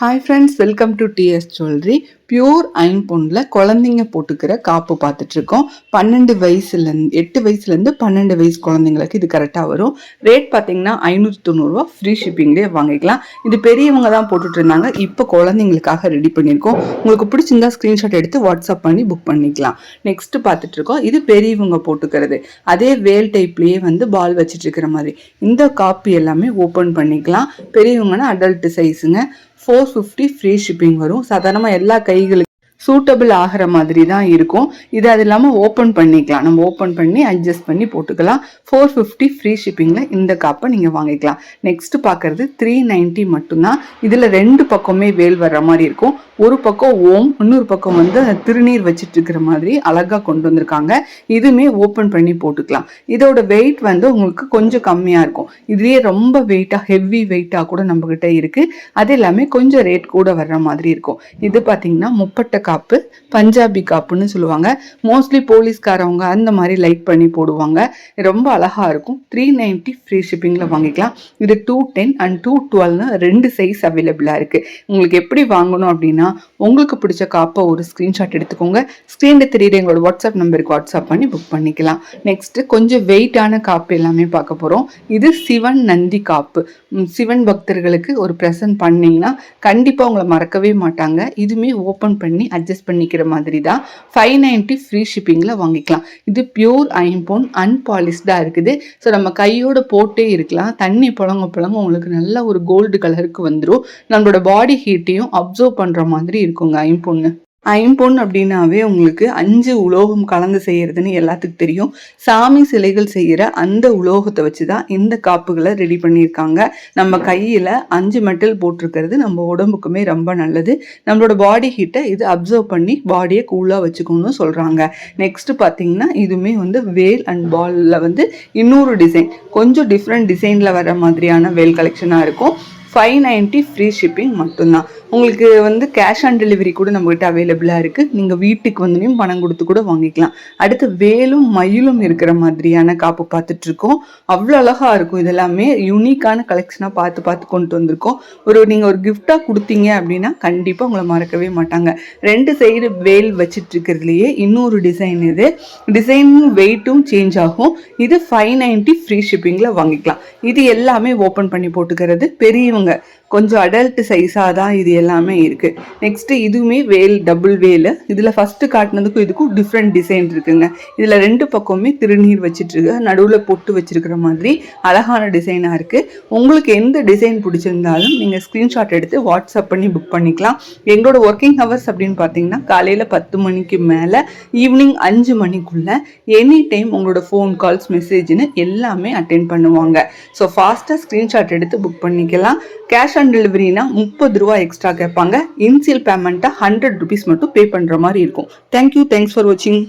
Hi friends welcome to DS jewellery pure பொண்ணில் குழந்தைங்க போட்டுக்கிற காப்பு பார்த்துட்ருக்கோம். பன்னெண்டு வயசுலேருந்து எட்டு வயசுலேருந்து பன்னெண்டு வயசு குழந்தைங்களுக்கு இது கரெக்டாக வரும். ரேட் பார்த்தீங்கன்னா ஐநூற்றி தொண்ணூறுரூவா ஃப்ரீ ஷிப்பிங்லேயே வாங்கிக்கலாம். இது பெரியவங்க தான் போட்டுட்டு இருந்தாங்க இப்போ குழந்தைங்களுக்காக ரெடி பண்ணியிருக்கோம். உங்களுக்கு பிடிச்சிருந்தா ஸ்க்ரீன்ஷாட் எடுத்து வாட்ஸ்அப் பண்ணி புக் பண்ணிக்கலாம். நெக்ஸ்ட்டு பார்த்துட்ருக்கோம். இது பெரியவங்க போட்டுக்கிறது. அதே வேல் டைப்லேயே வந்து பால் வச்சுட்டு இருக்கிற மாதிரி. இந்த காப்பி எல்லாமே ஓப்பன் பண்ணிக்கலாம். பெரியவங்கன்னா அடல்ட் சைஸுங்க ஃபோர் ஃபிஃப்டி ஃப்ரீ ஷிப்பிங் வரும். சாதாரணமாக எல்லா கைகளுக்கும் சூட்டபிள் ஆகிற மாதிரி தான் இருக்கும். இது அது இல்லாமல் ஓப்பன் பண்ணிக்கலாம். நம்ம ஓப்பன் பண்ணி அட்ஜஸ்ட் பண்ணி போட்டுக்கலாம். ஃபோர் ஃபிஃப்டி ஃப்ரீ ஷிப்பிங்கில் இந்த காப்பை நீங்கள் வாங்கிக்கலாம். நெக்ஸ்ட் பார்க்குறது த்ரீ நைன்ட்டி மட்டும்தான். இதில் ரெண்டு பக்கமே வேல் வர்ற மாதிரி இருக்கும். ஒரு பக்கம் ஓம் இன்னொரு பக்கம் வந்து திருநீர் வச்சுட்டு இருக்கிற மாதிரி அழகாக கொண்டு வந்திருக்காங்க. இதுவுமே ஓப்பன் பண்ணி போட்டுக்கலாம். இதோட வெயிட் வந்து உங்களுக்கு கொஞ்சம் கம்மியாக இருக்கும். இதுலேயே ரொம்ப வெயிட்டாக ஹெவி வெயிட்டாக கூட நம்மக்கிட்ட இருக்குது அது எல்லாமே கொஞ்சம் ரேட் கூட வர்ற மாதிரி இருக்கும். இது பார்த்தீங்கன்னா முப்பட்ட காப்பு காப்பு பஞ்சாபி காப்புன்னு சொல்லுவாங்க. மோஸ்ட்லி போலீஸ்காரவங்க அந்த மாதிரி லைக் பண்ணி போடுவாங்க. ரொம்ப அழகாக இருக்கும். த்ரீ நைன்ட்டி ஃப்ரீ ஷிப்பிங்கில் வாங்கிக்கலாம். இது டூ டென் அண்ட் டூ டுவெல்னு ரெண்டு சைஸ் அவைலபிளாக இருக்குது உங்களுக்கு எப்படி வாங்கணும் அப்படின்னா உங்களுக்கு பிடிச்ச காப்பை ஒரு ஸ்க்ரீன்ஷாட் எடுத்துக்கோங்க. ஸ்க்ரீனில் தெரியுற எங்களோட வாட்ஸ்அப் நம்பருக்கு வாட்ஸ்அப் பண்ணி புக் பண்ணிக்கலாம். நெக்ஸ்ட்டு கொஞ்சம் வெயிட்டான காப்பு எல்லாமே பார்க்க போகிறோம் இது சிவன் நந்தி காப்பு. சிவன் பக்தர்களுக்கு ஒரு ப்ரெசன்ட் பண்ணிங்கன்னா கண்டிப்பாக உங்களை மறக்கவே மாட்டாங்க. இதுவுமே ஓப்பன் பண்ணி அட்ஜஸ்ட் பண்ணிக்கிற மாதிரி தான் ஃபைவ் நைன்ட்டி ஃப்ரீ ஷிப்பிங்கில் வாங்கிக்கலாம். இது பியூர் ஐம்போன் அன்பாலிஷ்டாக இருக்குது. ஸோ நம்ம கையோட போட்டே இருக்கலாம். தண்ணி புழங்க புழங்க உங்களுக்கு நல்ல ஒரு கோல்டு கலருக்கு வந்துடும் நம்மளோட பாடி ஹீட்டையும் அப்சர்வ் பண்ணுற மாதிரி இருக்குங்க ஐம்பொன்னு ஐம்பொன் அப்படின்னாவே உங்களுக்கு அஞ்சு உலோகம் கலந்து செய்யறதுன்னு எல்லாத்துக்கும் தெரியும். சாமி சிலைகள் செய்கிற அந்த உலோகத்தை வச்சு தான் இந்த காப்புகளை ரெடி பண்ணியிருக்காங்க. நம்ம கையில் அஞ்சு மெட்டல் போட்டிருக்கிறது நம்ம உடம்புக்குமே ரொம்ப நல்லது. நம்மளோட பாடி ஹீட்டை இது அப்சர்வ் பண்ணி பாடியை கூலாக வச்சுக்கணும்னு சொல்கிறாங்க நெக்ஸ்ட் பார்த்தீங்கன்னா இதுவுமே வந்து வேல் அண்ட் பாலில் வந்து இன்னொரு டிசைன் கொஞ்சம் டிஃப்ரெண்ட் டிசைனில் வர மாதிரியான வேல் கலெக்ஷனாக இருக்கும். ஃபைவ் நைன்ட்டி ஃப்ரீ ஷிப்பிங் மட்டும்தான். உங்களுக்கு வந்து கேஷ் ஆன் டெலிவரி கூட நம்மகிட்ட அவைலபிளாக இருக்குது நீங்கள் வீட்டுக்கு வந்துனையும் பணம் கொடுத்து கூட வாங்கிக்கலாம். அடுத்து வேலும் மயிலும் இருக்கிற மாதிரியான காப்பு பார்த்துட்ருக்கோம். அவ்வளோ அழகாக இருக்கும் இதெல்லாமே. யூனிக்கான கலெக்ஷனாக பார்த்து பார்த்து கொண்டு வந்திருக்கோம். ஒரு நீங்கள் ஒரு கிஃப்டாக கொடுத்தீங்க அப்படின்னா கண்டிப்பாக உங்களை மறக்கவே மாட்டாங்க. ரெண்டு சைடு வேல் வச்சிட்ருக்கிறதுலையே இன்னொரு டிசைன் இது. டிசைன் வெயிட்டும் சேஞ்ச் ஆகும். இது ஃபைவ் நைன்ட்டி ஃப்ரீ ஷிப்பிங்கில் வாங்கிக்கலாம். இது எல்லாமே ஓப்பன் பண்ணி போட்டுக்கிறது. பெரியவங்க கொஞ்சம் அடல்ட் சைஸாக தான் இது எல்லாமே இருக்குது நெக்ஸ்ட்டு இதுவுமே வேல் டபுள் வேலு இதில் ஃபஸ்ட்டு காட்டினதுக்கும் இதுக்கும் டிஃப்ரெண்ட் டிசைன் இருக்குங்க. இதில் ரெண்டு பக்கமுமே திருநீர் வச்சிட்ருக்கு. நடுவில் பொட்டு வச்சுருக்கிற மாதிரி அழகான டிசைனாக இருக்குது உங்களுக்கு எந்த டிசைன் பிடிச்சிருந்தாலும் நீங்கள் ஸ்க்ரீன்ஷாட் எடுத்து வாட்ஸ்அப் பண்ணி புக் பண்ணிக்கலாம். எங்களோட ஒர்க்கிங் ஹவர்ஸ் அப்படின்னு பார்த்தீங்கன்னா காலையில் பத்து மணிக்கு மேலே ஈவினிங் அஞ்சு மணிக்குள்ளே எனி டைம் உங்களோட ஃபோன் கால்ஸ் மெசேஜ்னு எல்லாமே அட்டென்ட் பண்ணுவாங்க. ஸோ ஃபாஸ்ட்டாக ஸ்க்ரீன்ஷாட் எடுத்து புக் பண்ணிக்கலாம். கேஷ் ஆன் டெலிவரினா முப்பது ரூபா எக்ஸ்ட்ரா கேட்பாங்க. இன்சியல் பேமெண்ட்டாக ஹண்ட்ரட் ருபீஸ் மட்டும் பே பண்ணுற மாதிரி இருக்கும். தேங்க்யூ தேங்க்ஸ் ஃபார் வாட்சிங்